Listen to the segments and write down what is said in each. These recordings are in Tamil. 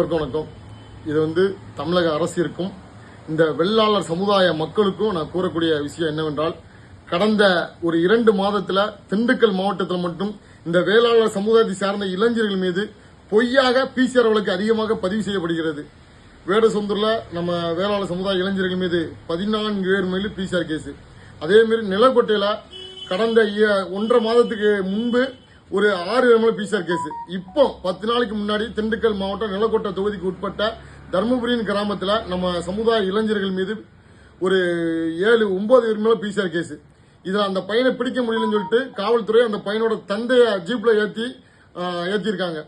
அனைவருக்கும் வணக்கம். இது வந்து தமிழக அரசிற்கும் இந்த வெள்ளாளர் சமுதாய மக்களுக்கும் நான் கூறக்கூடிய விஷயம் என்னவென்றால் கடந்த ஒரு இரண்டு மாதத்தில் திண்டுக்கல் மாவட்டத்தில் மட்டும் இந்த வேளாளர் சமுதாயத்தை சார்ந்த இளைஞர்கள் மீது பொய்யாக பிசிஆர் வழக்கு அதிகமாக பதிவு செய்யப்படுகிறது. வேடசொந்தூரில் நம்ம வேளாளர் சமுதாய இளைஞர்கள் மீது பதினான்கு பேர் மேலும் பிசிஆர் கேஸ் அதேமாரி நிலக்கோட்டையில் கடந்த இய- ஒன்றரை மாதத்துக்கு முன்பு ஒரு ஆறு எம்எல் பிசிஆர் கேஸ் இப்போ பத்து நாளைக்கு முன்னாடி திண்டுக்கல் மாவட்டம் நிலக்கோட்டை தொகுதிக்கு உட்பட்ட தருமபுரியின் கிராமத்தில் நம்ம சமுதாய இளைஞர்கள் மீது ஒரு ஏழு ஒன்பது பேர் பிசிஆர் கேஸ் இதில் அந்த பையனை பிடிக்க முடியலன்னு சொல்லிட்டு காவல்துறை அந்த பையனோட தந்தையை ஜீப்ல ஏற்றி ஏற்றிருக்காங்க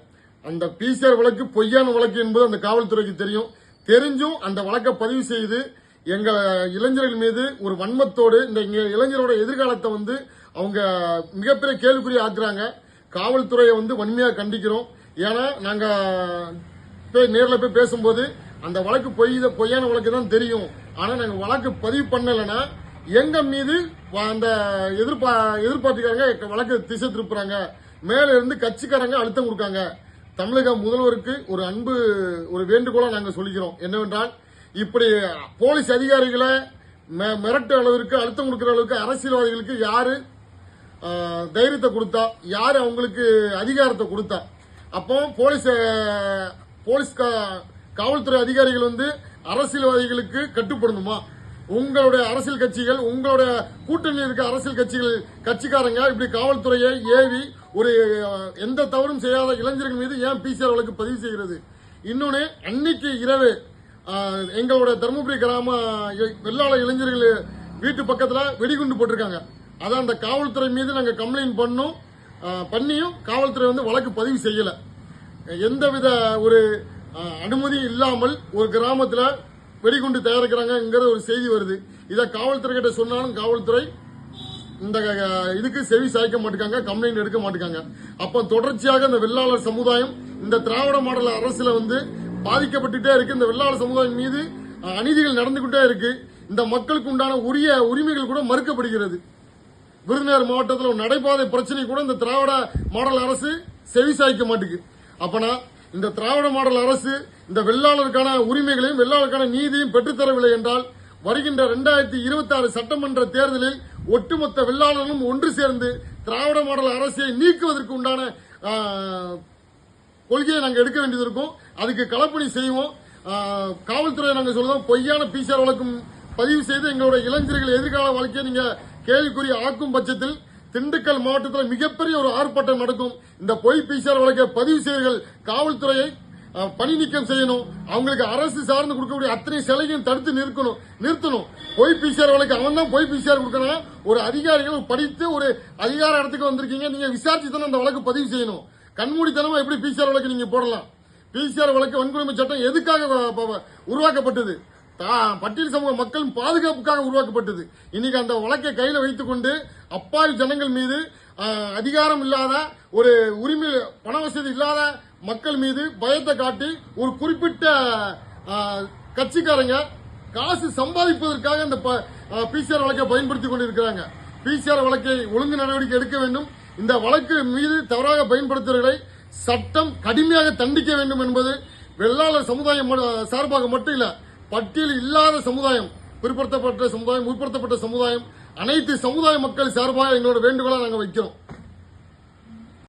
அந்த பிசிஆர் வழக்கு பொய்யான வழக்கு என்பது அந்த காவல்துறைக்கு தெரியும். தெரிஞ்சும் அந்த வழக்கை பதிவு செய்து எங்க இளைஞர்கள் மீது ஒரு வன்மத்தோடு இந்த இளைஞரோட எதிர்காலத்தை வந்து அவங்க மிகப்பெரிய கேள்விக்குறி ஆக்குறாங்க. காவல்துறையை வந்து வன்மையாக கண்டிக்கிறோம். ஏன்னா நாங்கள் போய் நேரில் போய் பேசும்போது அந்த வழக்கு பொய் பொய்யான வழக்கு தான் தெரியும். ஆனால் நாங்கள் வழக்கு பதிவு பண்ணலைன்னா எங்க மீது அந்த எதிர்பா எதிர்பார்த்துக்காரங்க வழக்கு திசை திருப்புறாங்க. மேல இருந்து கட்சிக்காரங்க அழுத்தம் கொடுக்காங்க. தமிழக முதல்வருக்கு ஒரு அன்பு ஒரு வேண்டுகோளா நாங்கள் சொல்லிக்கிறோம். என்னவென்றால் இப்படி போலீஸ் அதிகாரிகளை மிரட்டு அளவிற்கு அழுத்தம் கொடுக்கிற அளவுக்கு அரசியல்வாதிகளுக்கு யாரு தைரியத்தை கொடுத்தா யார் அவங்களுக்கு அதிகாரத்தை கொடுத்தா? அப்போ போலீஸ் போலீஸ் கா- காவல்துறை அதிகாரிகள் வந்து அரசியல்வாதிகளுக்கு கட்டுப்படணுமா? உங்களுடைய அரசியல் கட்சிகள் உங்களுடைய கூட்டணியில் இருக்க அரசியல் கட்சிகள் கட்சிக்காரங்க இப்படி காவல்துறையை ஏவி ஒரு எந்த தவறும் செய்யாத இளைஞர்கள் மீது ஏன் பிசிஆர் வழக்கு பதிவு செய்கிறது? இன்னொன்று அன்னைக்கு இரவு எங்களோட எங்களுடைய தருமபுரி கிராம வெள்ளாள இளைஞர்கள் வீட்டு பக்கத்தில் வெடிகுண்டு போட்டிருக்காங்க. அதான் அந்த காவல்துறை மீது நாங்கள் கம்ப்ளைண்ட் பண்ணோம். பண்ணியும் காவல்துறை வந்து வழக்கு பதிவு செய்யலை. எந்தவித ஒரு அனுமதி இல்லாமல் ஒரு கிராமத்தில் வெடிகுண்டு தயாரிக்கிறாங்கிற ஒரு செய்தி வருது. இதை காவல்துறை கிட்ட சொன்னாலும் காவல்துறை இந்த இதுக்கு செவி சாய்க்க மாட்டாங்க கம்ப்ளைண்ட் எடுக்க மாட்டேங்காங்க அப்போ தொடர்ச்சியாக இந்த வெள்ளாளர் சமுதாயம் இந்த திராவிட மாடல் அரசில் வந்து பாதிக்கப்பட்டுட்டே இருக்கு. இந்த வெள்ளாளர் சமுதாயம் மீது அநீதிகள் நடந்துகிட்டே இருக்கு. இந்த மக்களுக்கு உண்டான உரிய உரிமைகள் கூட மறுக்கப்படுகிறது. விருதுநகர் மாவட்டத்தில் ஒரு நடைபாதை பிரச்சனை கூட இந்த திராவிட மாடல் அரசு செவிசாய்க்க மாட்டேங்குது. அப்பனா இந்த திராவிட மாடல் அரசு இந்த வெள்ளாளருக்கான உரிமைகளையும் வெள்ளாளருக்கான நீதியும் பெற்றுத்தரவில்லை என்றால் வருகின்ற இரண்டாயிரத்தி இருபத்தி ஆறு சட்டமன்ற தேர்தலில் ஒட்டுமொத்த வெள்ளாளர்களும் ஒன்று சேர்ந்து திராவிட மாடல் அரசை நீக்குவதற்கு உண்டான கொள்கையை நாங்கள் எடுக்க வேண்டியது இருக்கும். அதுக்கு களப்பணி செய்வோம். காவல்துறையை காவல்துறை சொல்லுவோம். பொய்யான பிசிஆர் வழக்கும் பதிவு செய்து எங்களோட இளைஞர்கள் எதிர்கால வாழ்க்கையை நீங்கள் கேள்விக்குறி ஆக்கும் பட்சத்தில் திண்டுக்கல் மாவட்டத்தில் மிகப்பெரிய ஒரு ஆர்ப்பாட்டம் நடக்கும். இந்த பொய் பிசிஆர் வழக்கை பதிவு செய்வர்கள் காவல்துறையை பணி நீக்கம் செய்யணும். அவங்களுக்கு அரசு சார்ந்து கொடுக்கக்கூடிய அத்தனை சிலையும் தடுத்து நிறுத்தணும் நிறுத்தணும். பொய் பிசிஆர் வழக்கு அவன் தான் பொய் பிசிஆர் கொடுக்கணும். ஒரு அதிகாரிகள் படித்து ஒரு அதிகார இடத்துக்கு வந்திருக்கீங்க. நீங்க விசாரிச்சு தானே அந்த வழக்கு பதிவு செய்யணும். கண்மூடித்தனமா எப்படி பிசிஆர் வழக்கு நீங்க போடலாம்? பிசிஆர் வழக்கு வன்கொடுமை சட்டம் எதுக்காக உருவாக்கப்பட்டது? பட்டியல் சமூக மக்களின் பாதுகாப்புக்காக உருவாக்கப்பட்டது. இன்னைக்கு அந்த வழக்கை கையில வைத்துக் கொண்டு அப்பாவி ஜனங்கள் மீது அதிகாரம் இல்லாத ஒரு உரிமை பண வசதி இல்லாத மக்கள் மீது பயத்தை காட்டி ஒரு குறிப்பிட்ட கட்சிக்காரங்க காசு சம்பாதிப்பதற்காக இந்த பிசிஆர் வழக்கை பயன்படுத்தி கொண்டிருக்கிறாங்க. பிசிஆர் வழக்கை ஒழுங்கு நடவடிக்கை எடுக்க வேண்டும். இந்த வழக்கு மீது தவறாக பயன்படுத்துவர்களை சட்டம் கடுமையாக தண்டிக்க வேண்டும் என்பது வெள்ளாளர் சமுதாயம் சார்பாக மட்டும் இல்லை பட்டியல் இல்லாத சமுதாயம் பிற்படுத்தப்பட்ட சமுதாயம் முற்படுத்தப்பட்ட சமுதாயம் அனைத்து சமுதாய மக்கள் சார்பாக எங்களோட வேண்டுகோளை நாங்கள் வைக்கிறோம்.